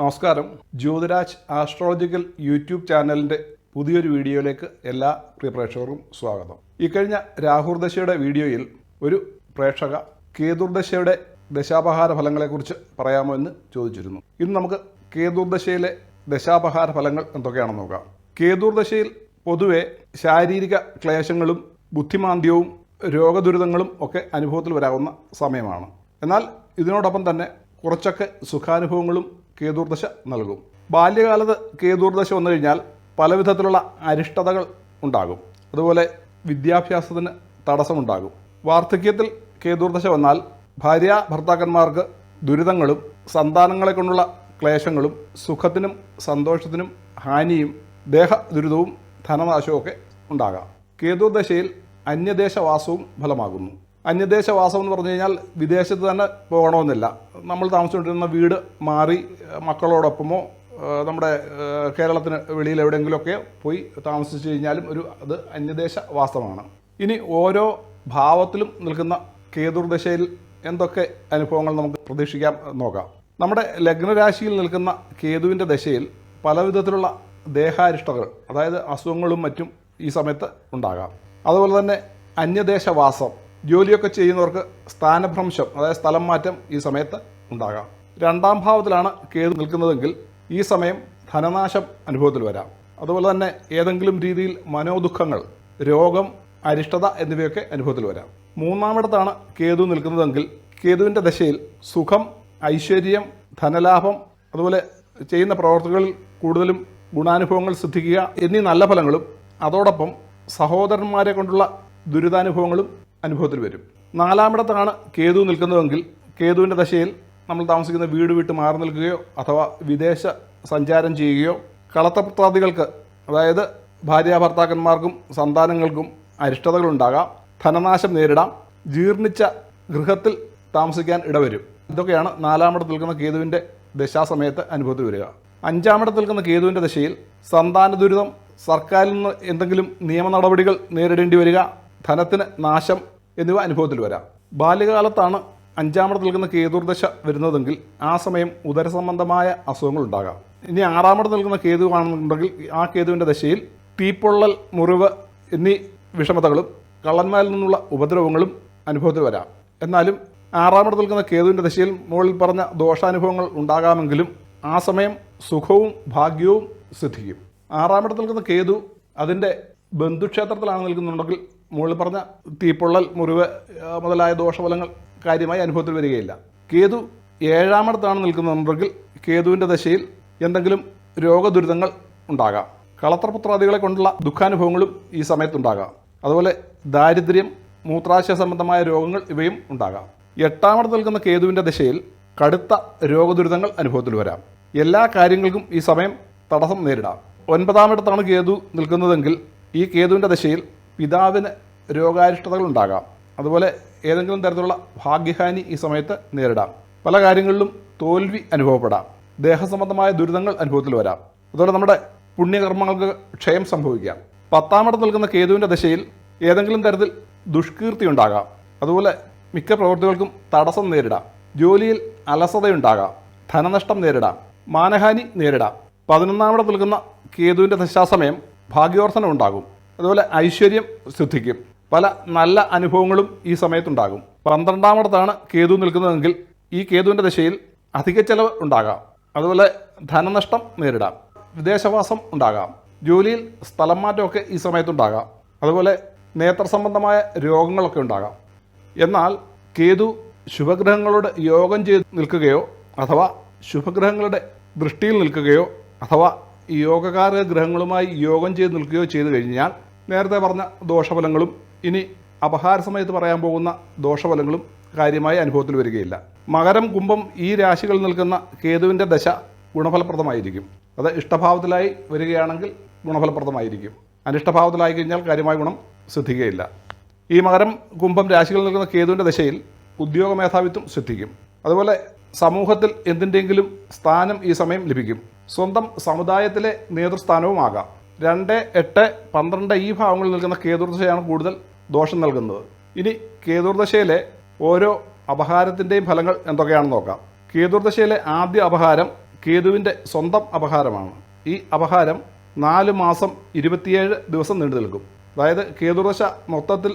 നമസ്കാരം. Jyothiraj astrological YouTube ചാനലിന്റെ പുതിയൊരു വീഡിയോയിലേക്ക് എല്ലാ പ്രിയ പ്രേക്ഷകർക്കും സ്വാഗതം. ഇക്കഴിഞ്ഞ രാഹുർദശയുടെ വീഡിയോയിൽ ഒരു പ്രേക്ഷക കേതുർദശയുടെ ദശാപഹാര ഫലങ്ങളെക്കുറിച്ച് പറയാമോ എന്ന് ചോദിച്ചിരുന്നു. ഇന്ന് നമുക്ക് കേതുർദശയിലെ ദശാപഹാര ഫലങ്ങൾ എന്തൊക്കെയാണെന്ന് നോക്കാം. കേതുർദശയിൽ പൊതുവെ ശാരീരിക ക്ലേശങ്ങളും ബുദ്ധിമാന്ദ്യവും രോഗദുരിതങ്ങളും ഒക്കെ അനുഭവത്തിൽ വരാവുന്ന സമയമാണ്. എന്നാൽ ഇതിനോടൊപ്പം തന്നെ കുറച്ചൊക്കെ സുഖാനുഭവങ്ങളും കേതുർദശ നൽകും. ബാല്യകാലത്ത് കേതുർദശ വന്നു കഴിഞ്ഞാൽ പല വിധത്തിലുള്ള അരിഷ്ടതകൾ ഉണ്ടാകും. അതുപോലെ വിദ്യാഭ്യാസത്തിന് തടസ്സമുണ്ടാകും. വാർദ്ധക്യത്തിൽ കേതുർദശ വന്നാൽ ഭാര്യ ഭർത്താക്കന്മാർക്ക് ദുരിതങ്ങളും സന്താനങ്ങളെ കൊണ്ടുള്ള ക്ലേശങ്ങളും സുഖത്തിനും സന്തോഷത്തിനും ഹാനിയും ദേഹ ദുരിതവും ധനനാശവും ഒക്കെ ഉണ്ടാകാം. കേതുർദശയിൽ അന്യദേശവാസവും ഫലമാകുന്നു. അന്യദേശവാസം എന്ന് പറഞ്ഞു കഴിഞ്ഞാൽ വിദേശത്ത് തന്നെ പോകണമെന്നില്ല. നമ്മൾ താമസിച്ചുകൊണ്ടിരുന്ന വീട് മാറി മക്കളോടൊപ്പമോ നമ്മുടെ കേരളത്തിന് വെളിയിൽ എവിടെയെങ്കിലുമൊക്കെ പോയി താമസിച്ചു കഴിഞ്ഞാലും ഒരു അത് അന്യദേശവാസമാണ്. ഇനി ഓരോ ഭാവത്തിലും നിൽക്കുന്ന കേതുർദശയിൽ എന്തൊക്കെ അനുഭവങ്ങൾ നമുക്ക് പ്രതീക്ഷിക്കാം നോക്കാം. നമ്മുടെ ലഗ്നരാശിയിൽ നിൽക്കുന്ന കേതുവിന്റെ ദശയിൽ പല വിധത്തിലുള്ള ദേഹാരിഷ്ടകൾ അതായത് അസുഖങ്ങളും മറ്റും ഈ സമയത്ത് ഉണ്ടാകാം. അതുപോലെ തന്നെ അന്യദേശവാസം ജോലിയൊക്കെ ചെയ്യുന്നവർക്ക് സ്ഥാനഭ്രംശം അതായത് സ്ഥലം മാറ്റം ഈ സമയത്ത് ഉണ്ടാകാം. രണ്ടാം ഭാവത്തിലാണ് കേതു നിൽക്കുന്നതെങ്കിൽ ഈ സമയം ധനനാശം അനുഭവത്തിൽ വരാം. അതുപോലെ തന്നെ ഏതെങ്കിലും രീതിയിൽ മനോദുഃഖങ്ങൾ രോഗം അരിഷ്ടത എന്നിവയൊക്കെ അനുഭവത്തിൽ വരാം. മൂന്നാമിടത്താണ് കേതു നിൽക്കുന്നതെങ്കിൽ കേതുവിന്റെ ദശയിൽ സുഖം ഐശ്വര്യം ധനലാഭം അതുപോലെ ചെയ്യുന്ന പ്രവർത്തികളിൽ കൂടുതലും ഗുണാനുഭവങ്ങൾ സിദ്ധിക്കുക എന്നീ നല്ല ഫലങ്ങളും അതോടൊപ്പം സഹോദരന്മാരെ കൊണ്ടുള്ള ദുരിതാനുഭവങ്ങളും അനുഭവത്തിൽ വരും. നാലാമിടത്താണ് കേതു നിൽക്കുന്നതെങ്കിൽ കേതുവിന്റെ ദശയിൽ നമ്മൾ താമസിക്കുന്ന വീട് വിട്ട് മാറി നിൽക്കുകയോ അഥവാ വിദേശ സഞ്ചാരം ചെയ്യുകയോ കളത്തപ്രാദികൾക്ക് അതായത് ഭാര്യ ഭർത്താക്കന്മാർക്കും സന്താനങ്ങൾക്കും അരിഷ്ടതകളുണ്ടാകാം ധനനാശം നേരിടാം. ജീർണിച്ച ഗൃഹത്തിൽ താമസിക്കാൻ ഇടവരും. ഇതൊക്കെയാണ് നാലാമിടത്ത് നിൽക്കുന്ന കേതുവിന്റെ ദശാസമയത്ത് അനുഭവത്തിൽ വരിക. അഞ്ചാമിടത്ത് നിൽക്കുന്ന കേതുവിന്റെ ദശയിൽ സന്താന ദുരിതം സർക്കാരിൽ നിന്ന് എന്തെങ്കിലും നിയമ നടപടികൾ നേരിടേണ്ടി വരിക ധനത്തിന് നാശം എന്നിവ അനുഭവത്തിൽ വരാം. ബാല്യകാലത്താണ് അഞ്ചാമിടത്ത് നിൽക്കുന്ന കേതുർദശ വരുന്നതെങ്കിൽ ആ സമയം ഉദരസംബന്ധമായ അസുഖങ്ങൾ ഉണ്ടാകാം. ഇനി ആറാമിടത്ത് നിൽക്കുന്ന കേതു ആണെന്നുണ്ടെങ്കിൽ ആ കേതുവിന്റെ ദശയിൽ തീപ്പൊള്ളൽ മുറിവ് എന്നീ വിഷമതകളും കള്ളന്മാരിൽ നിന്നുള്ള ഉപദ്രവങ്ങളും അനുഭവത്തിൽ വരാം. എന്നാലും ആറാമിടത്ത് നിൽക്കുന്ന കേതുവിന്റെ ദശയിൽ മുകളിൽ പറഞ്ഞ ദോഷാനുഭവങ്ങൾ ഉണ്ടാകാമെങ്കിലും ആ സമയം സുഖവും ഭാഗ്യവും സിദ്ധിക്കും. ആറാമിടത്ത് നിൽക്കുന്ന കേതു അതിന്റെ ബന്ധുക്ഷേത്രത്തിലാണ് നിൽക്കുന്നുണ്ടെങ്കിൽ മുകളിൽ പറഞ്ഞ തീപ്പൊള്ളൽ മുറിവ് മുതലായ ദോഷഫലങ്ങൾ കാര്യമായി അനുഭവത്തിൽ വരികയില്ല. കേതു ഏഴാമിടത്താണ് നിൽക്കുന്നുണ്ടെങ്കിൽ കേതുവിന്റെ ദശയിൽ എന്തെങ്കിലും രോഗദുരിതങ്ങൾ ഉണ്ടാകാം. കളത്രപുത്രാദികളെ കൊണ്ടുള്ള ദുഃഖാനുഭവങ്ങളും ഈ സമയത്തുണ്ടാകാം. അതുപോലെ ദാരിദ്ര്യം മൂത്രാശയ സംബന്ധമായ രോഗങ്ങൾ ഇവയും ഉണ്ടാകാം. എട്ടാമിടത്ത് നിൽക്കുന്ന കേതുവിന്റെ ദശയിൽ കടുത്ത രോഗദുരിതങ്ങൾ അനുഭവത്തിൽ വരാം. എല്ലാ കാര്യങ്ങൾക്കും ഈ സമയം തടസ്സം നേരിടാം. ഒൻപതാമിടത്താണ് കേതു നിൽക്കുന്നതെങ്കിൽ ഈ കേതുവിന്റെ ദശയിൽ പിതാവിന് രോഗാരിഷ്ടതകൾ ഉണ്ടാകാം അതുപോലെ ഏതെങ്കിലും തരത്തിലുള്ള ഭാഗ്യഹാനി ഈ സമയത്ത് നേരിടാം. പല കാര്യങ്ങളിലും തോൽവി അനുഭവപ്പെടാം. ദേഹസംബന്ധമായ ദുരിതങ്ങൾ അനുഭവത്തിൽ വരാം. അതുപോലെ നമ്മുടെ പുണ്യകർമ്മങ്ങൾക്ക് ക്ഷയം സംഭവിക്കാം. പത്താമിടത്ത് നിൽക്കുന്ന കേതുവിന്റെ ദശയിൽ ഏതെങ്കിലും തരത്തിൽ ദുഷ്കീർത്തി ഉണ്ടാകാം. അതുപോലെ മിക്ക പ്രവൃത്തികൾക്കും തടസ്സം നേരിടാം. ജോലിയിൽ അലസതയുണ്ടാകാം. ധനനഷ്ടം നേരിടാം. മാനഹാനി നേരിടാം. പതിനൊന്നാമിടത്ത് നിൽക്കുന്ന കേതുവിന്റെ ദശാസമയം ഭാഗ്യോർസനം ഉണ്ടാകും. അതുപോലെ ഐശ്വര്യം സിദ്ധിക്കും. പല നല്ല അനുഭവങ്ങളും ഈ സമയത്തുണ്ടാകും. പന്ത്രണ്ടാമിടത്താണ് കേതു നിൽക്കുന്നതെങ്കിൽ ഈ കേതുവിന്റെ ദശയിൽ അധിക ചെലവ് ഉണ്ടാകാം. അതുപോലെ ധനനഷ്ടം നേരിടാം. വിദേശവാസം ഉണ്ടാകാം. ജോലിയിൽ സ്ഥലം മാറ്റമൊക്കെ ഈ സമയത്തുണ്ടാകാം. അതുപോലെ നേത്ര സംബന്ധമായ രോഗങ്ങളൊക്കെ ഉണ്ടാകാം. എന്നാൽ കേതു ശുഭഗ്രഹങ്ങളോട് യോഗം ചെയ്ത് നിൽക്കുകയോ അഥവാ ശുഭഗ്രഹങ്ങളുടെ ദൃഷ്ടിയിൽ നിൽക്കുകയോ അഥവാ യോഗകാരക ഗ്രഹങ്ങളുമായി യോഗം ചെയ്ത് നിൽക്കുകയോ ചെയ്തു കഴിഞ്ഞാൽ നേരത്തെ പറഞ്ഞ ദോഷഫലങ്ങളും ഇനി അപഹാര സമയത്ത് പറയാൻ പോകുന്ന ദോഷഫലങ്ങളും കാര്യമായി അനുഭവത്തിൽ വരികയില്ല. മകരം കുംഭം ഈ രാശികൾ നിൽക്കുന്ന കേതുവിന്റെ ദശ ഗുണഫലപ്രദമായിരിക്കും. അത് ഇഷ്ടഭാവത്തിലായി വരികയാണെങ്കിൽ ഗുണഫലപ്രദമായിരിക്കും. അനിഷ്ടഭാവത്തിലായി കഴിഞ്ഞാൽ കാര്യമായ ഗുണം സിദ്ധിക്കുകയില്ല. ഈ മകരം കുംഭം രാശികളിൽ നിൽക്കുന്ന കേതുവിന്റെ ദശയിൽ ഉദ്യോഗ മേധാവിത്വം സിദ്ധിക്കും. അതുപോലെ സമൂഹത്തിൽ എന്തിന്റെങ്കിലും സ്ഥാനം ഈ സമയം ലഭിക്കും. സ്വന്തം സമുദായത്തിലെ നേതൃസ്ഥാനവും ആകാം രണ്ട് എട്ട് പന്ത്രണ്ട് ഈ ഭാവങ്ങളിൽ നിൽക്കുന്ന കേതുർദശയാണ് കൂടുതൽ ദോഷം നൽകുന്നത്. ഇനി കേതുർദശയിലെ ഓരോ അപഹാരത്തിന്റെയും ഫലങ്ങൾ എന്തൊക്കെയാണെന്ന് നോക്കാം. കേതുർദശയിലെ ആദ്യ അപഹാരം കേതുവിന്റെ സ്വന്തം അപഹാരമാണ്. ഈ അപഹാരം നാല് മാസം ഇരുപത്തിയേഴ് ദിവസം നീണ്ടു നിൽക്കും. അതായത് കേതുർദശ മൊത്തത്തിൽ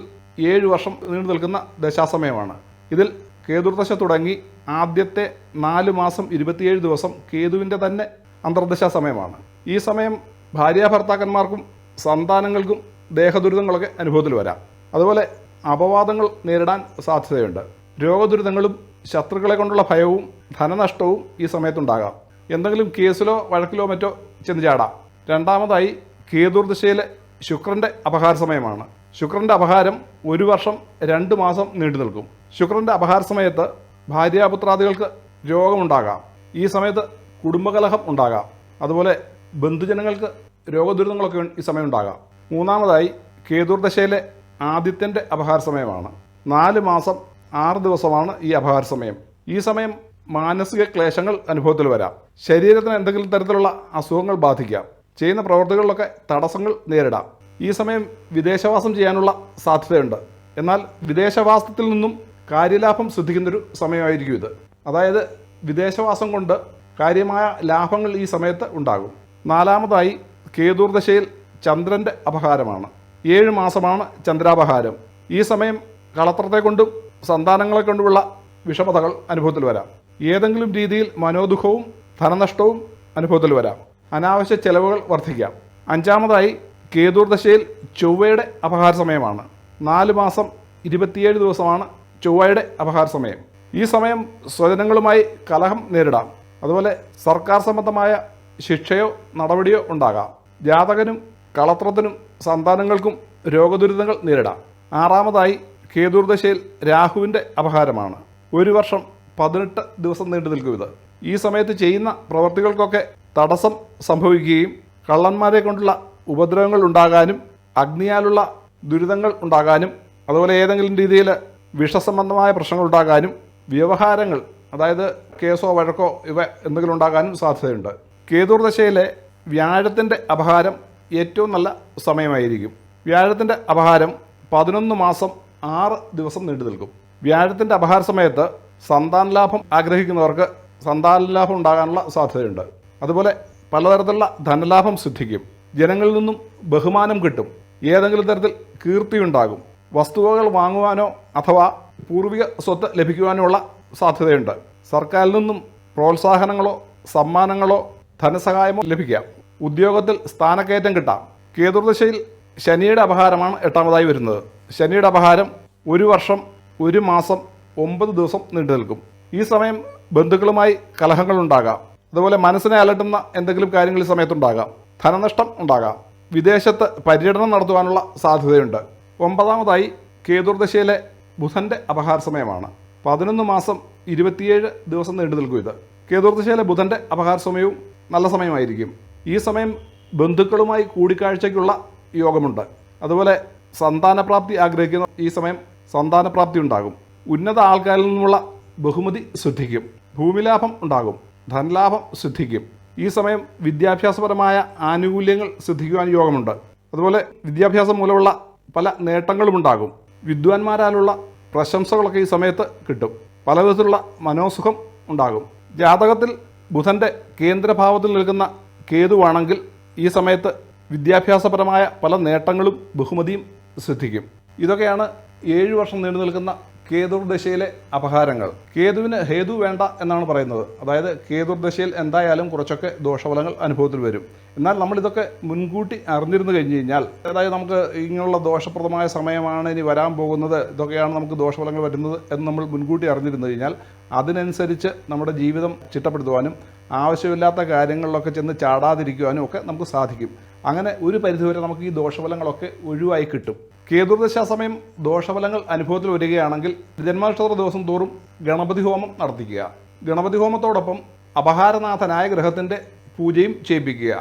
ഏഴ് വർഷം നീണ്ടു നിൽക്കുന്ന ദശാസമയമാണ്. ഇതിൽ കേതുർദശ തുടങ്ങി ആദ്യത്തെ നാല് മാസം ഇരുപത്തിയേഴ് ദിവസം കേതുവിന്റെ തന്നെ അന്തർദശാ സമയമാണ് ഈ സമയം ഭാര്യ ഭർത്താക്കന്മാർക്കും സന്താനങ്ങൾക്കും ദേഹദുരിതങ്ങളൊക്കെ അനുഭവത്തിൽ വരാം. അതുപോലെ അപവാദങ്ങൾ നേരിടാൻ സാധ്യതയുണ്ട്. രോഗദുരിതങ്ങളും ശത്രുക്കളെ കൊണ്ടുള്ള ഭയവും ധനനഷ്ടവും ഈ സമയത്തുണ്ടാകാം. എന്തെങ്കിലും കേസിലോ വഴക്കിലോ മറ്റോ ചെന്ന് ചാടാം. രണ്ടാമതായി കേതുർദിശയിലെ ശുക്രന്റെ അപഹാര സമയമാണ്. ശുക്രന്റെ അപഹാരം ഒരു വർഷം രണ്ട് മാസം നീണ്ടു നിൽക്കും. ശുക്രന്റെ അപഹാര സമയത്ത് ഭാര്യാപുത്രാദികൾക്ക് രോഗമുണ്ടാകാം. ഈ സമയത്ത് കുടുംബകലഹം ഉണ്ടാകാം. അതുപോലെ ബന്ധുജനങ്ങൾക്ക് രോഗദുരിതങ്ങളൊക്കെ ഈ സമയം ഉണ്ടാകാം മൂന്നാമതായി കേതുർദശയിലെ ആദിത്യന്റെ അപഹാര സമയമാണ് നാല് മാസം ആറ് ദിവസമാണ് ഈ അപഹാര സമയം ഈ സമയം മാനസിക ക്ലേശങ്ങൾ അനുഭവത്തിൽ വരാം. ശരീരത്തിന് എന്തെങ്കിലും തരത്തിലുള്ള അസുഖങ്ങൾ ബാധിക്കാം. ചെയ്യുന്ന പ്രവർത്തികളിലൊക്കെ തടസ്സങ്ങൾ നേരിടാം. ഈ സമയം വിദേശവാസം ചെയ്യാനുള്ള സാധ്യതയുണ്ട്. എന്നാൽ വിദേശവാസത്തിൽ നിന്നും കാര്യലാഭം ശ്രദ്ധിക്കുന്നൊരു സമയമായിരിക്കും ഇത്. അതായത് വിദേശവാസം കൊണ്ട് കാര്യമായ ലാഭങ്ങൾ ഈ സമയത്ത് ഉണ്ടാകും. നാലാമതായി കേതുർദശയിൽ ചന്ദ്രന്റെ അപഹാരമാണ്. ഏഴ് മാസമാണ് ചന്ദ്രാപഹാരം. ഈ സമയം കളത്രത്തെ കൊണ്ടും സന്താനങ്ങളെ കൊണ്ടുമുള്ള വിഷമതകൾ അനുഭവത്തിൽ വരാം. ഏതെങ്കിലും രീതിയിൽ മനോദുഖവും ധനനഷ്ടവും അനുഭവത്തിൽ വരാം. അനാവശ്യ ചെലവുകൾ വർദ്ധിക്കാം. അഞ്ചാമതായി കേതുർദശയിൽ ചൊവ്വയുടെ അപഹാര സമയമാണ്. നാല് മാസം ഇരുപത്തിയേഴ് ദിവസമാണ് ചൊവ്വയുടെ അപഹാര സമയം. ഈ സമയം സ്വജനങ്ങളുമായി കലഹം നേരിടാം. അതുപോലെ സർക്കാർ സംബന്ധമായ ശിക്ഷയോ നടപടിയോ ഉണ്ടാകാം. ജാതകനും കളത്രത്തിനും സന്താനങ്ങൾക്കും രോഗദുരിതങ്ങൾ നേരിടാം. ആറാമതായി കേതുർദശയിൽ രാഹുവിന്റെ അപഹാരമാണ്. ഒരു വർഷം പതിനെട്ട് ദിവസം നീണ്ടു നിൽക്കും ഇത്. ഈ സമയത്ത് ചെയ്യുന്ന പ്രവർത്തികൾക്കൊക്കെ തടസ്സം സംഭവിക്കുകയും കള്ളന്മാരെ കൊണ്ടുള്ള ഉപദ്രവങ്ങൾ ഉണ്ടാകാനും അഗ്നിയാലുള്ള ദുരിതങ്ങൾ ഉണ്ടാകാനും അതുപോലെ ഏതെങ്കിലും രീതിയിൽ വിഷസംബന്ധമായ പ്രശ്നങ്ങൾ ഉണ്ടാകാനും വ്യവഹാരങ്ങൾ അതായത് കേസോ വഴക്കോ ഇവ എന്തെങ്കിലും ഉണ്ടാകാനും സാധ്യതയുണ്ട്. കേതുർദശയിലെ വ്യാഴത്തിന്റെ അപഹാരം ഏറ്റവും നല്ല സമയമായിരിക്കും. വ്യാഴത്തിന്റെ അപഹാരം പതിനൊന്ന് മാസം ആറ് ദിവസം നീണ്ടു നിൽക്കും. വ്യാഴത്തിന്റെ അപഹാര സമയത്ത് സന്താന ലാഭം ആഗ്രഹിക്കുന്നവർക്ക് സന്താന ലാഭം ഉണ്ടാകാനുള്ള സാധ്യതയുണ്ട്. അതുപോലെ പലതരത്തിലുള്ള ധനലാഭം സിദ്ധിക്കും. ജനങ്ങളിൽ നിന്നും ബഹുമാനം കിട്ടും. ഏതെങ്കിലും തരത്തിൽ കീർത്തിയുണ്ടാകും വസ്തുവകൾ വാങ്ങുവാനോ അഥവാ പൂർവിക സ്വത്ത് ലഭിക്കുവാനോ ഉള്ള സാധ്യതയുണ്ട്. സർക്കാരിൽ നിന്നും പ്രോത്സാഹനങ്ങളോ സമ്മാനങ്ങളോ ധനസഹായമോ ലഭിക്കാം. ഉദ്യോഗത്തിൽ സ്ഥാനക്കയറ്റം കിട്ടാം. കേതുർദശയിൽ ശനിയുടെ അപഹാരമാണ് എട്ടാമതായി വരുന്നത്. ശനിയുടെ അപഹാരം ഒരു വർഷം ഒരു മാസം ഒമ്പത് ദിവസം നീണ്ടു നിൽക്കും. ഈ സമയം ബന്ധുക്കളുമായി കലഹങ്ങൾ ഉണ്ടാകാം. അതുപോലെ മനസ്സിനെ അലട്ടുന്ന എന്തെങ്കിലും കാര്യങ്ങൾ ഈ സമയത്തുണ്ടാകാം ധനനഷ്ടം ഉണ്ടാകാം. വിദേശത്ത് പര്യടനം നടത്തുവാനുള്ള സാധ്യതയുണ്ട്. ഒമ്പതാമതായി കേതുർദശയിലെ ബുധന്റെ അപഹാര സമയമാണ്. പതിനൊന്ന് മാസം ഇരുപത്തിയേഴ് ദിവസം നീണ്ടു നിൽക്കും ഇത്. കേതുർദശയിലെ ബുധന്റെ അപഹാര സമയവും നല്ല സമയമായിരിക്കും. ഈ സമയം ബന്ധുക്കളുമായി കൂടിക്കാഴ്ചയ്ക്കുള്ള യോഗമുണ്ട്. അതുപോലെ സന്താനപ്രാപ്തി ആഗ്രഹിക്കുന്ന ഈ സമയം സന്താനപ്രാപ്തി ഉണ്ടാകും. ഉന്നത ആൾക്കാരിൽ നിന്നുള്ള ബഹുമതി സിദ്ധിക്കും. ഭൂമിലാഭം ഉണ്ടാകും. ധനലാഭം സിദ്ധിക്കും. ഈ സമയം വിദ്യാഭ്യാസപരമായ ആനുകൂല്യങ്ങൾ ശ്രദ്ധിക്കുവാൻ യോഗമുണ്ട്. അതുപോലെ വിദ്യാഭ്യാസം മൂലമുള്ള പല നേട്ടങ്ങളും ഉണ്ടാകും. വിദ്വാൻമാരാലുള്ള പ്രശംസകളൊക്കെ ഈ സമയത്ത് കിട്ടും. പല വിധത്തിലുള്ള മനോസുഖം ഉണ്ടാകും. ജാതകത്തിൽ ബുധന്റെ കേന്ദ്രഭാവത്തിൽ നിൽക്കുന്ന കേതുവാണെങ്കിൽ ഈ സമയത്ത് വിദ്യാഭ്യാസപരമായ പല നേട്ടങ്ങളും ബഹുമതിയും സിദ്ധിക്കും ഇതൊക്കെയാണ് ഏഴ് വർഷം നീണ്ടു നിൽക്കുന്ന കേതുർദശയിലെ അപഹാരങ്ങൾ. കേതുവിന് ഹേതു വേണ്ട എന്നാണ് പറയുന്നത്. അതായത് കേതുർദശയിൽ എന്തായാലും കുറച്ചൊക്കെ ദോഷഫലങ്ങൾ അനുഭവത്തിൽ വരും. എന്നാൽ നമ്മളിതൊക്കെ മുൻകൂട്ടി അറിഞ്ഞിരുന്നു കഴിഞ്ഞ് കഴിഞ്ഞാൽ അതായത് നമുക്ക് ഇങ്ങനെയുള്ള ദോഷപ്രദമായ സമയമാണ് ഇനി വരാൻ പോകുന്നത് ഇതൊക്കെയാണ് നമുക്ക് ദോഷഫലങ്ങൾ വരുന്നത് എന്ന് നമ്മൾ മുൻകൂട്ടി അറിഞ്ഞിരുന്നു കഴിഞ്ഞാൽ അതിനനുസരിച്ച് നമ്മുടെ ജീവിതം ചിട്ടപ്പെടുത്തുവാനും ആവശ്യമില്ലാത്ത കാര്യങ്ങളിലൊക്കെ ചെന്ന് ചാടാതിരിക്കുവാനും ഒക്കെ നമുക്ക് സാധിക്കും. അങ്ങനെ ഒരു പരിധിവരെ നമുക്ക് ഈ ദോഷഫലങ്ങളൊക്കെ ഒഴിവായി കിട്ടും. കേതുർദശാ സമയം ദോഷഫലങ്ങൾ അനുഭവത്തിൽ വരികയാണെങ്കിൽ ജന്മാനക്ഷത്ര ദിവസം തോറും ഗണപതി ഹോമം നടത്തിക്കുക. ഗണപതി ഹോമത്തോടൊപ്പം അപഹാരനാഥനായ ഗ്രഹത്തിന്റെ പൂജയും ചെയ്യിപ്പിക്കുക.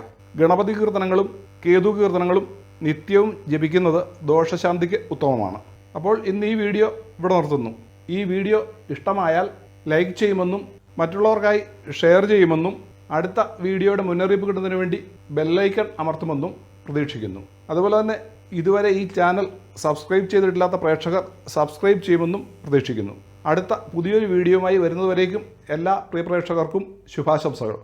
ഗണപതി കീർത്തനങ്ങളും കേതു കീർത്തനങ്ങളും നിത്യവും ജപിക്കുന്നത് ദോഷശാന്തിക്ക് ഉത്തമമാണ്. അപ്പോൾ ഇന്ന് ഈ വീഡിയോ ഇവിടെ നിർത്തുന്നു. ഈ വീഡിയോ ഇഷ്ടമായാൽ ലൈക്ക് ചെയ്യുമെന്നും മറ്റുള്ളവർക്കായി ഷെയർ ചെയ്യുമെന്നും അടുത്ത വീഡിയോയുടെ മുന്നറിയിപ്പ് കിട്ടുന്നതിന് വേണ്ടി ബെല്ലൈക്കൺ അമർത്തുമെന്നും പ്രതീക്ഷിക്കുന്നു. അതുപോലെ തന്നെ ഇതുവരെ ഈ ചാനൽ സബ്സ്ക്രൈബ് ചെയ്തിട്ടില്ലാത്ത പ്രേക്ഷകർ സബ്സ്ക്രൈബ് ചെയ്യുമെന്നും പ്രതീക്ഷിക്കുന്നു. അടുത്ത പുതിയൊരു വീഡിയോയുമായി വരുന്നതുവരേക്കും എല്ലാ പ്രിയ പ്രേക്ഷകർക്കും ശുഭാശംസകൾ.